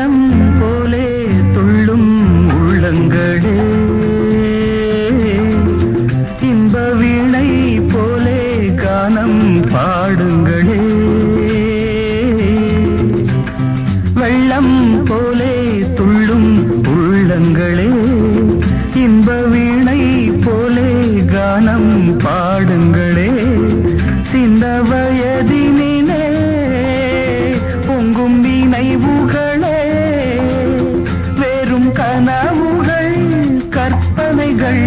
உள்ளம் நினைவுகளே வெறும் கனவுகள் கற்பனைகள்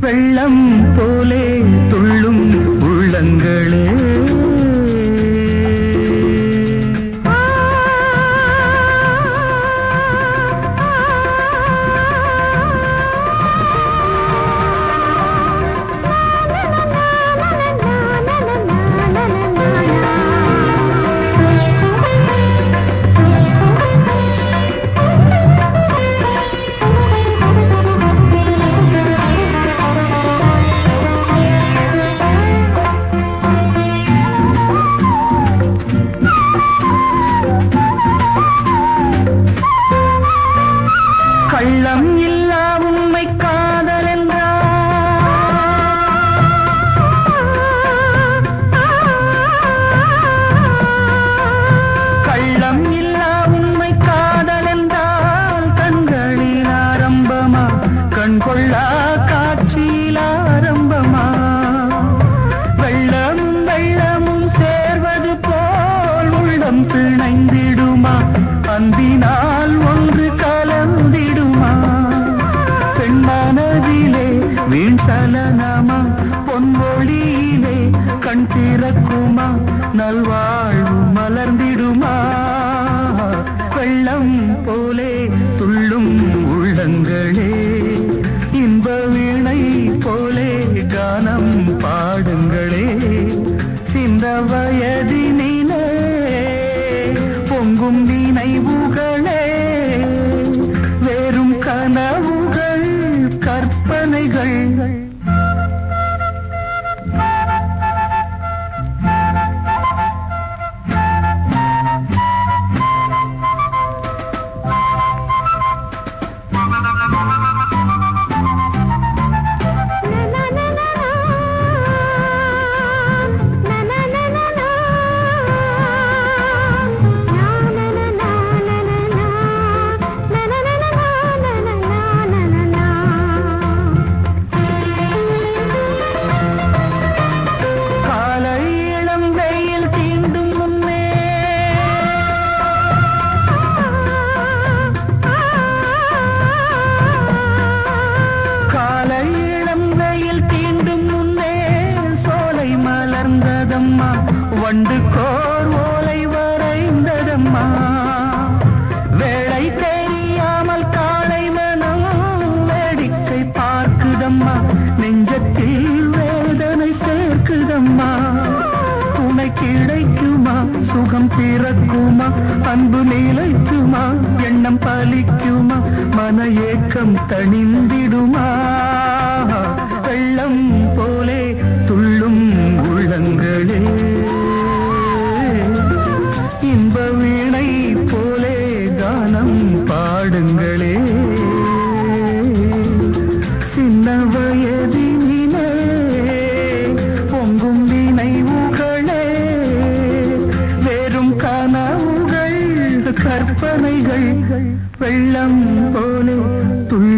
வெள்ளம் போலே. போல் பிணைந்திடுமா? அன்பினால் ஒன்று கலந்திடுமா? பெண்மனதிலே வீண் சலனமா? பொன்மொழியிலே கண் திறக்குமா? நல்வாழ்வு மலர்ந்திடுமா? வெள்ளம் போலே துள்ளும் உள்ளங்களே அம்மா துணை கிடைக்குமா சுகம் பிறக்குமா? அன்பு நிலைக்குமா? எண்ணம் பலிக்குமா மன ஏக்கம் தணிந்திடுமா? வெள்ளம் போலே துள்ளும் உள்ளங்களே. இன்ப வீணை போலே கானம் பாடுங்கள். துளிகள் வெள்ளம் போலே துள்